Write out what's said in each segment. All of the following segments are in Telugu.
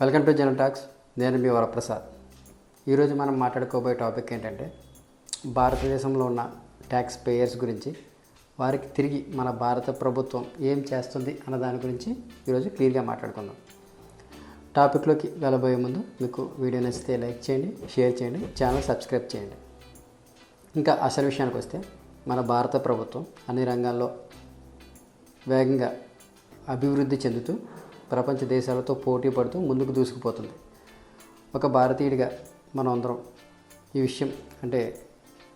Welcome to జనల్ talks. నేను మీ వరప్రసాద్. ఈరోజు మనం మాట్లాడుకోబోయే టాపిక్ ఏంటంటే భారతదేశంలో ఉన్న ట్యాక్స్ పేయర్స్ గురించి వారికి తిరిగి మన భారత ప్రభుత్వం ఏం చేస్తుంది అన్న దాని గురించి ఈరోజు క్లియర్గా మాట్లాడుకుందాం. టాపిక్లోకి వెళ్ళబోయే ముందు మీకు వీడియో నచ్చితే లైక్ చేయండి షేర్ చేయండి ఛానల్ సబ్స్క్రైబ్ చేయండి. ఇంకా అసలు విషయానికి వస్తే మన భారత ప్రభుత్వం అన్ని రంగాల్లో వేగంగా అభివృద్ధి చెందుతూ ప్రపంచ దేశాలతో పోటీ పడుతూ ముందుకు దూసుకుపోతుంది. ఒక భారతీయుడిగా మనం అందరం ఈ విషయం అంటే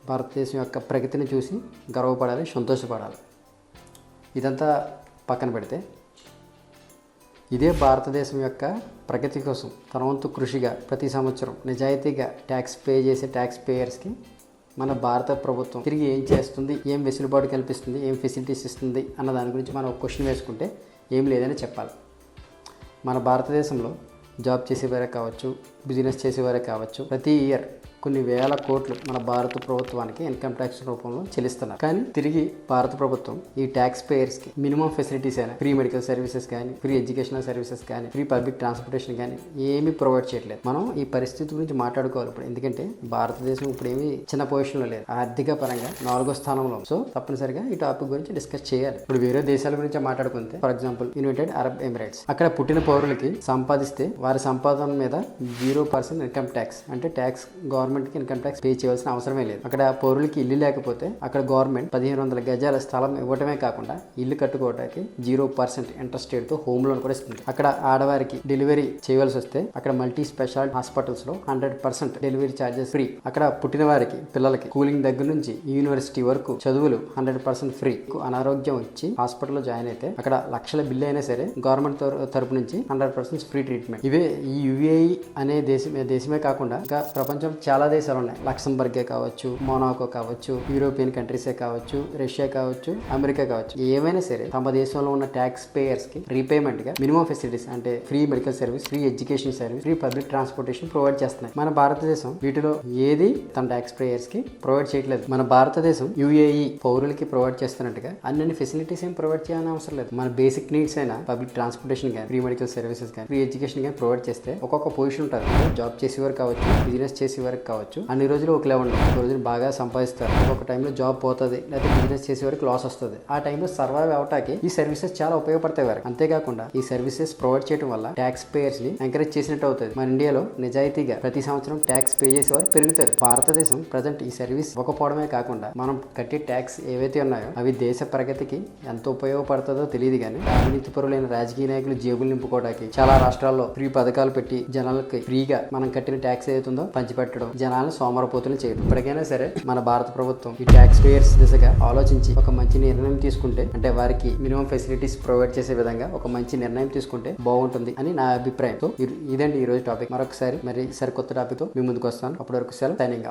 భారతదేశం యొక్క ప్రగతిని చూసి గర్వపడాలి సంతోషపడాలి. ఇదంతా పక్కన పెడితే ఇదే భారతదేశం యొక్క ప్రగతి కోసం తన వంతు కృషిగా ప్రతి సంవత్సరం నిజాయితీగా ట్యాక్స్ పే చేసే ట్యాక్స్ పేయర్స్కి మన భారత ప్రభుత్వం తిరిగి ఏం చేస్తుంది ఏం వెసులుబాటు కల్పిస్తుంది ఏం ఫెసిలిటీస్ ఇస్తుంది అన్న దాని గురించి మనం ఒక క్వశ్చన్ వేసుకుంటే ఏం లేదని చెప్పాలి. మన భారతదేశంలో జాబ్ చేసేవారే కావచ్చు బిజినెస్ చేసేవారే కావచ్చు ప్రతి ఇయర్ కొన్ని వేల కోట్లు మన భారత ప్రభుత్వానికి ఇన్కమ్ ట్యాక్స్ రూపంలో చెల్లిస్తున్నారు. కానీ తిరిగి భారత ప్రభుత్వం ఈ ట్యాక్స్ పేయర్స్కి మినిమం ఫెసిలిటీస్ అయినా ఫ్రీ మెడికల్ సర్వీసెస్ కానీ ఫ్రీ ఎడ్యుకేషనల్ సర్వీసెస్ కానీ ఫ్రీ పబ్లిక్ ట్రాన్స్పోర్టేషన్ కానీ ఏమీ ప్రొవైడ్ చేయట్లేదు. మనం ఈ పరిస్థితి గురించి మాట్లాడుకోవాలి ఇప్పుడు. ఎందుకంటే భారతదేశం ఇప్పుడు ఏమీ చిన్న పొజిషన్లో లేదు. ఆర్థిక పరంగా నాలుగో స్థానంలో సో తప్పనిసరిగా ఈ టాపిక్ గురించి డిస్కస్ చేయాలి. ఇప్పుడు వేరే దేశాల గురించి మాట్లాడుకుంటే for example United Arab Emirates అక్కడ పుట్టిన పౌరులకి సంపాదిస్తే వారి సంపాదన మీద జీరో పర్సెంట్ ఇన్కమ్ ట్యాక్స్ అంటే ట్యాక్స్ గవర్నమెంట్ కి ఇన్కమ్ ట్యాక్స్ పే చేయాల్సిన అవసరమే లేదు. అక్కడ పౌరులకి ఇల్లు లేకపోతే అక్కడ గవర్నమెంట్ పదిహేను వందల గజాల స్థలం ఇవ్వటమే కాకుండా ఇల్లు కట్టుకోవడానికి జీరో పర్సెంట్ ఇంట్రెస్ట్ రేట్తో హోమ్ లోన్ కూడా ఇస్తుంది. అక్కడ ఆడవారికి డెలివరీ చేయవలసి వస్తే అక్కడ మల్టీ స్పెషాలిటీ హాస్పిటల్స్లో hundred percent delivery charges free అక్కడ పుట్టిన వారికి పిల్లలకి కూలింగ్ దగ్గర నుంచి యూనివర్సిటీ వరకు చదువులు హండ్రెడ్ పర్సెంట్ ఫ్రీ అనారోగ్యం వచ్చి హాస్పిటల్లో జాయిన్ అయితే అక్కడ లక్షల బిల్లు అయినా సరే గవర్నమెంట్ తరపు నుంచి హండ్రెడ్ పర్సెంట్ ఫ్రీ ట్రీట్మెంట్ ఇవే ఈ యుఏఈ అనే దేశం దేశమే కాకుండా ఇంకా ప్రపంచం చాలా చాలా దేశాలు ఉన్నాయి. లక్సంబర్గే కావచ్చు మోనాకో కావచ్చు యూరోపియన్ కంట్రీసే కావచ్చు రష్యా కావచ్చు అమెరికా కావచ్చు. ఏమైనా సరే తమ దేశంలో ఉన్న ట్యాక్స్ పేయర్స్కి రీపేమెంట్గా మినిమం ఫెసిలిటీస్ అంటే free medical service free education service free public transportation provide చేస్తున్నాయి. మన భారతదేశం వీటిలో ఏది తన ట్యాక్స్ పేయర్స్కి ప్రొవైడ్ చేయట్లేదు. మన భారతదేశం యుఏఈ పౌరులకి ప్రొవైడ్ చేస్తున్నట్టుగా అన్ని ఫెసిలిటీస్ ఏం ప్రొవైడ్ చేయాలని అవసరం లేదు. మన బేసిక్ నీడ్స్ అయినా పబ్లిక్ ట్రాన్స్పోర్టేషన్ కానీ ఫ్రీ మెడికల్ సర్వీసెస్ కానీ ఫ్రీ ఎడ్యుకేషన్ కానీ ప్రొవైడ్ చేస్తే ఒక్కొక్క పొజిషన్ ఉంటుంది. జాబ్ చేసేవారు కావచ్చు బిజినెస్ చేసేవారికి కావచ్చు. అన్ని రోజులు ఒకలే ఉండవు ఒక రోజులు బాగా సంపాదిస్తారు. ఒక టైంలో జాబ్ పోతుంది లేకపోతే బిజినెస్ చేసే వరకు లాస్ వస్తుంది. ఆ టైంలో సర్వైవ్ అవటానికి ఈ సర్వీసెస్ చాలా ఉపయోగపడతాయి వారికి. అంతేకాకుండా ఈ సర్వీసెస్ ప్రొవైడ్ చేయడం వల్ల ట్యాక్స్ పేయర్స్ని ఎంకరేజ్ చేసినట్టు అవుతుంది. మన ఇండియాలో నిజాయితీగా ప్రతి సంవత్సరం ట్యాక్స్ పే చేసేవారు పెరుగుతారు. భారతదేశం ప్రజెంట్ ఈ సర్వీస్ ఇవ్వకపోవడమే కాకుండా మనం కట్టే ట్యాక్స్ ఏవైతే ఉన్నాయో అవి దేశ ప్రగతికి ఎంత ఉపయోగపడుతుందో తెలియదు కానీ అవినీతి పరులైన రాజకీయ నాయకులు జేబులు నింపుకోవడానికి చాలా రాష్ట్రాల్లో ఫ్రీ పథకాలు పెట్టి జనాలకి ఫ్రీగా మనం కట్టిన ట్యాక్స్ ఏదైతుందో పంచిపెట్టడం జనాలను సోమరపోతులు చేయదు. ఇప్పటికైనా సరే మన భారత ప్రభుత్వం ఈ ట్యాక్స్ పేయర్స్ దిశగా ఆలోచించి ఒక మంచి నిర్ణయం తీసుకుంటే అంటే వారికి మినిమం ఫెసిలిటీస్ ప్రొవైడ్ చేసే విధంగా ఒక మంచి నిర్ణయం తీసుకుంటే బాగుంటుంది అని నా అభిప్రాయం. సో ఇదండి ఈ రోజు టాపిక్ మరొకసారి మరి సరికొత్త టాపిక్తో మీ ముందుకు వస్తాను. అప్పటి వరకు సెలవు. సైనింగ్